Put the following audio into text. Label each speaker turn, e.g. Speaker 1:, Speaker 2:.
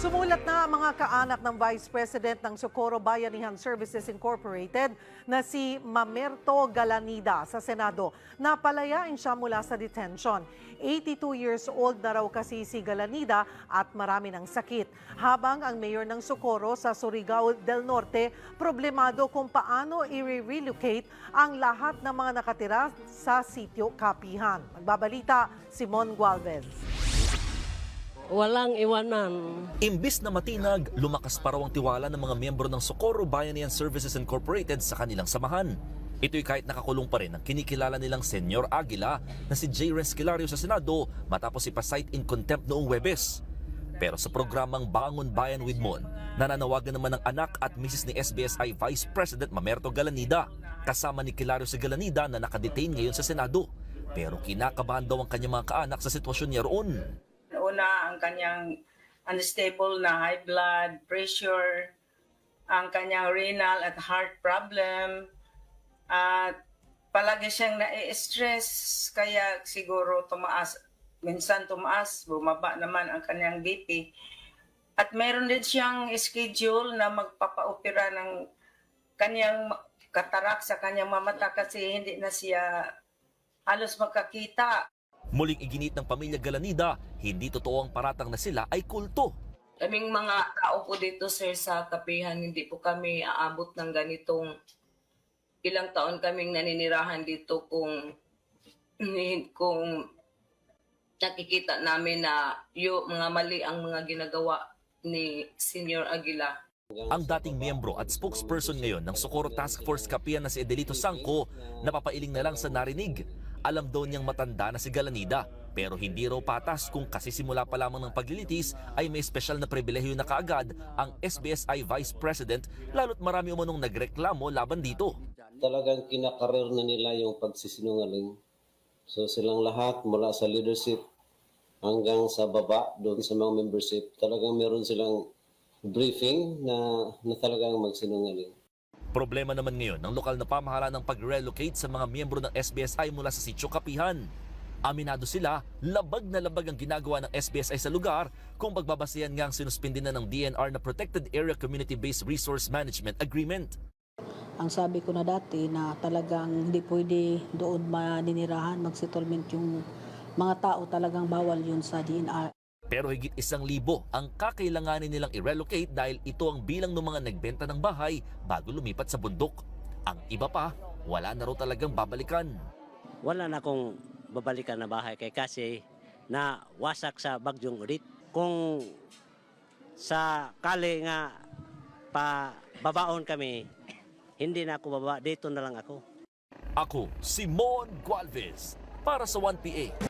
Speaker 1: Sumulat na ang mga kaanak ng Vice President ng Socorro Bayanihan Services Incorporated na si Mamerto Galanida sa Senado. Napalayain siya mula sa detention. 82 years old na raw kasi si Galanida at marami ng sakit. Habang ang mayor ng Socorro sa Surigao del Norte problemado kung paano i-relocate ang lahat ng mga nakatira sa sitio Kapihan. Magbabalita, Simon Gualvez.
Speaker 2: Walang iwanan.
Speaker 3: Imbis na matinag, lumakas pa raw ang tiwala ng mga miyembro ng Socorro Bayanihan Services Incorporated sa kanilang samahan. Ito'y kahit nakakulong pa rin ang kinikilala nilang Senyor Aguila na si J. Resquilario sa Senado matapos ipasight in contempt noong Webes. Pero sa programang Bangon Bayan with Mon, nananawagan naman ng anak at misis ni SBSI Vice President Mamerto Galanida. Kasama ni Kilario si Galanida na nakadetain ngayon sa Senado. Pero kinakabahan daw ang kanyang mga kaanak sa sitwasyon niya roon.
Speaker 4: Una, ang kanyang unstable na high blood pressure, ang kanyang renal at heart problem, at palagi siyang na-stress, kaya siguro tumaas, minsan tumaas, bumaba naman ang kanyang BP. At meron din siyang schedule na magpapaopera ng kanyang katarak sa kanyang mamata kasi hindi na siya halos makakita.
Speaker 3: Muling iginit ng pamilya Galanida, hindi totoo ang paratang na sila ay kulto.
Speaker 5: Kaming mga tao po dito sir sa kapihan, hindi po kami aabot ng ganitong ilang taon kaming naninirahan dito kung kung nakikita namin na yung mga mali ang mga ginagawa ni Senior Aguila.
Speaker 3: Ang dating miyembro at spokesperson ngayon ng Socorro Task Force Kapihan na si Edelito Sangco, napapailing na lang sa narinig. Alam daw niyang matanda na si Galanida, pero hindi raw patas kung kasi simula pa lamang ng paglilitis ay may espesyal na pribilehyo na kaagad ang SBSI Vice President lalo't marami umanong nagreklamo laban dito.
Speaker 6: talagang kinakarir na nila yung pagsisinungaling. So silang lahat mula sa leadership hanggang sa baba doon sa mga membership, talagang meron silang briefing na, na talagang magsinungaling.
Speaker 3: Problema naman ngayon ng lokal na pamahalaan ng pag-relocate sa mga miyembro ng SBSI mula sa sitio Kapihan. Aminado sila, labag na labag ang ginagawa ng SBSI sa lugar kung pagbabasihan nga ang sinuspindi na ng DNR na Protected Area Community-Based Resource Management Agreement.
Speaker 7: Ang sabi ko na dati na talagang hindi pwede doon maninirahan, mag-settlement yung mga tao talagang bawal yun sa DNR.
Speaker 3: Pero higit isang libo ang kakailanganin nilang i-relocate dahil ito ang bilang ng mga nagbenta ng bahay bago lumipat sa bundok. Ang iba pa, wala na raw talagang babalikan.
Speaker 2: Wala na akong babalikan na bahay kay kasi na wasak sa bagyong ulit. Kung sa kali nga pa babaon kami, hindi na ako baba, dito na lang ako.
Speaker 3: Ako, Simon Gualvez, para sa 1PA.